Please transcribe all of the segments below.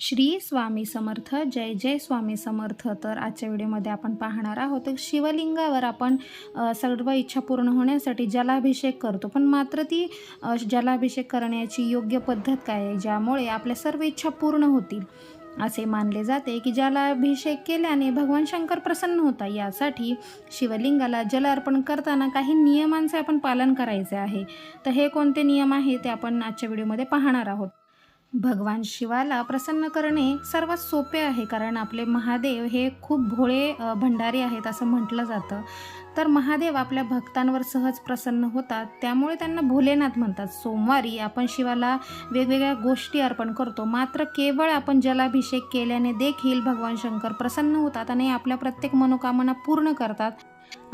श्री स्वामी समर्थ जय जय स्वामी समर्थ तर आजच्या व्हिडिओमध्ये आपण पाहणार आहोत. शिवलिंगावर आपण सर्व इच्छा पूर्ण होण्यासाठी जलाभिषेक करतो. पण मात्र ती जलाभिषेक करण्याची योग्य पद्धत काय आहे? ज्यामुळे आपल्या सर्व इच्छा पूर्ण होतील. असे मानले जाते की जलाभिषेक केल्याने भगवान शंकर प्रसन्न होता यासाठी शिवलिंगाला जल अर्पण करताना काही नियमांचे आपण पालन करायचे आहे. तर हे कोणते नियम आहे ते आपण आजच्या व्हिडिओमध्ये पाहणार आहोत. भगवान शिवाला प्रसन्न करणे सर्वात सोपे आहे कारण आपले महादेव हे खूप भोळे भंडारी आहेत असं म्हटलं जातं. तर महादेव आपल्या भक्तांवर सहज प्रसन्न होतात त्यामुळे त्यांना भोलेनाथ म्हणतात. सोमवारी आपण शिवाला वेगवेगळ्या गोष्टी अर्पण करतो मात्र केवळ आपण जलाभिषेक केल्याने देखील भगवान शंकर प्रसन्न होतात आणि आपल्या प्रत्येक मनोकामना पूर्ण करतात.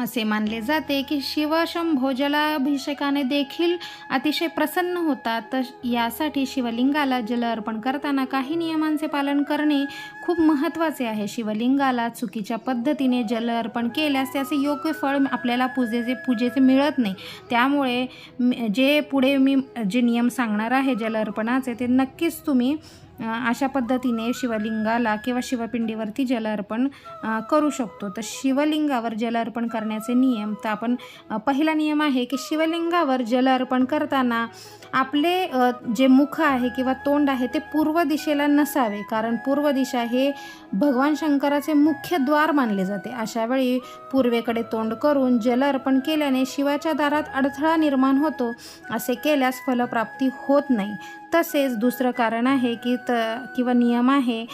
असे मानले जाते की शिवशंभो जलाभिषेकाने देखील अतिशय प्रसन्न होतात. तर यासाठी शिवलिंगाला जल अर्पण करताना काही नियमांचे पालन करणे खूप महत्त्वाचे आहे. शिवलिंगाला चुकीच्या पद्धतीने जल अर्पण केल्यास त्याचे योग्य फळ आपल्याला पूजेचे पूजेचे मिळत नाही. त्यामुळे जे पुढे मी जे नियम सांगणार आहे जल अर्पणाचे ते नक्कीच तुम्ही अशा पद्धतीने शिवलिंगाला किंवा शिवपिंडीवरती जल अर्पण करू शकतो. तर शिवलिंगावर जल अर्पण करण्याचे नियम तर आपण पहिला नियम आहे की शिवलिंगावर जल अर्पण करताना आपले जे मुख आहे किंवा तोंड आहे ते पूर्व दिशेला नसावे. कारण पूर्व दिशा हे भगवान शंकराचे मुख्य द्वार मानले जाते. अशा वेळी पूर्वेकडे तोंड करून जल अर्पण केल्याने शिवाच्या दारात अडथळा निर्माण होतो. असे केल्यास फलप्राप्ती होत नाही. तसेच दुसरं कारण आहे की त किंवा नियम आहे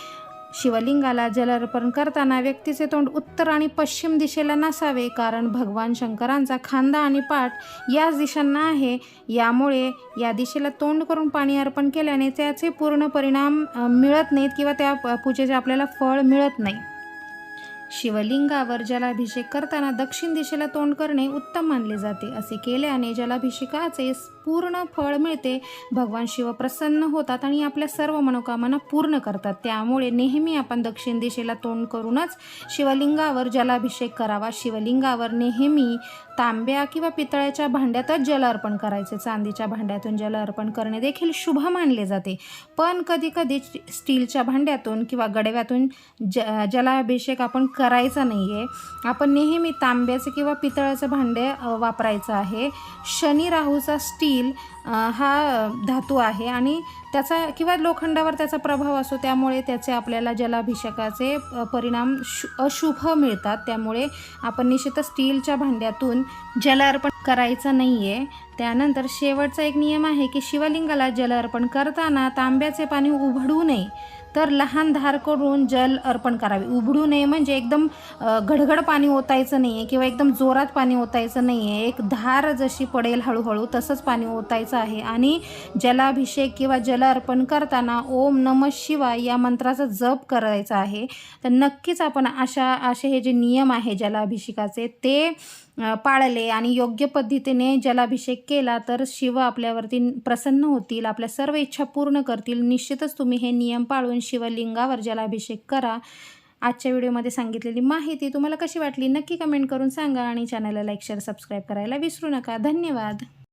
शिवलिंगाला जल अर्पण करताना व्यक्तीचे तोंड उत्तर आणि पश्चिम दिशेला नसावे कारण भगवान शंकरांचा खांदा आणि पाठ याच दिशांना आहे. यामुळे या दिशेला तोंड करून पाणी अर्पण केल्याने त्याचे पूर्ण परिणाम मिळत नाहीत किंवा त्या पूजेचे आपल्याला फळ मिळत नाही. शिवलिंगावर जलाभिषेक करताना दक्षिण दिशेला तोंड करणे उत्तम मानले जाते. असे केल्याने जलाभिषेकाचे पूर्ण फळ मिळते. भगवान शिव प्रसन्न होतात आणि आपल्या सर्व मनोकामना पूर्ण करतात. त्यामुळे नेहमी आपण दक्षिण दिशेला तोंड करूनच शिवलिंगावर जलाभिषेक करावा. शिवलिंगावर नेहमी तांब्या किंवा पितळ्याच्या भांड्यातच जल अर्पण करायचे. चांदीच्या भांड्यातून जल अर्पण करणे देखील शुभ मानले जाते. पण कधी कधी स्टीलच्या भांड्यातून किंवा गडव्यातून ज जलाभिषेक आपण करायचा नाही आहे आपण नेहमी तांब्याचे किंवा पितळाचं भांडे वापरायचं आहे. शनी राहूचा स्टील स्टील हा धातू आहे आणि त्याचा किंवा लोखंडावर त्याचा प्रभाव असतो त्यामुळे त्याचे आपल्याला जलाभिषेकाचे परिणाम शु अशुभ मिळतात. त्यामुळे आपण निश्चितच स्टीलच्या भांड्यातून जल अर्पण करायचं नाही आहे त्यानंतर शेवटचा एक नियम आहे की शिवलिंगाला जल अर्पण करताना तांब्याचे पाणी उघडू नये. तर लहान धार करून जल अर्पण करावे. उघडू नये म्हणजे एकदम घडघड पाणी ओतायचं नाही आहे किंवा एकदम जोरात पाणी ओतायचं नाही आहे एक धार जशी पडेल हळूहळू तसंच पाणी ओतायचं आहे. आणि जलाभिषेक किंवा जल अर्पण करताना ओम नम शिवाय या मंत्राचा जप करायचा आहे. तर नक्कीच आपण अशा असे हे जे नियम आहे जलाभिषेकाचे ते पाळले आणि योग्य पद्धतीने जलाभिषेक केला तर शिव आपल्यावरती प्रसन्न होतील आपल्या सर्व इच्छा पूर्ण करतील. निश्चितच तुम्ही हे नियम पाळून शिवलिंगावर जलाभिषेक करा. आजच्या व्हिडिओमध्ये सांगितलेली माहिती तुम्हाला कशी वाटली नक्की कमेंट करून सांगा आणि चॅनलला लाईक शेअर सबस्क्राईब करायला विसरू नका. धन्यवाद.